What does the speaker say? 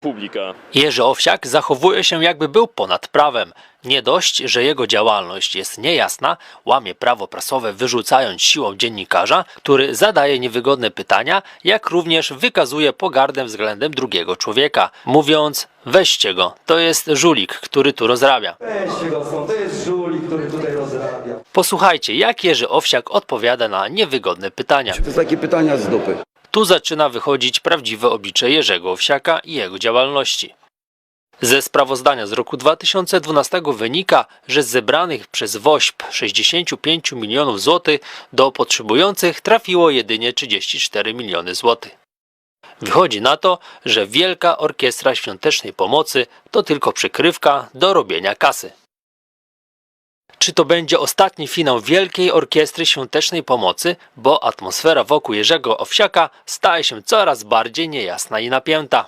publika. Jerzy Owsiak zachowuje się jakby był ponad prawem. Nie dość, że jego działalność jest niejasna, łamie prawo prasowe wyrzucając siłą dziennikarza, który zadaje niewygodne pytania, jak również wykazuje pogardę względem drugiego człowieka, mówiąc weźcie go, to jest żulik, który tu rozrabia. Weźcie go stąd, to jest żuli, który tutaj rozrabia. Posłuchajcie, jak Jerzy Owsiak odpowiada na niewygodne pytania. To są takie pytania z dupy. Tu zaczyna wychodzić prawdziwe oblicze Jerzego Owsiaka i jego działalności. Ze sprawozdania z roku 2012 wynika, że z zebranych przez WOŚP 65 milionów złotych do potrzebujących trafiło jedynie 34 miliony złotych. Wychodzi na to, że Wielka Orkiestra Świątecznej Pomocy to tylko przykrywka do robienia kasy. Czy to będzie ostatni finał Wielkiej Orkiestry Świątecznej Pomocy, bo atmosfera wokół Jerzego Owsiaka staje się coraz bardziej niejasna i napięta.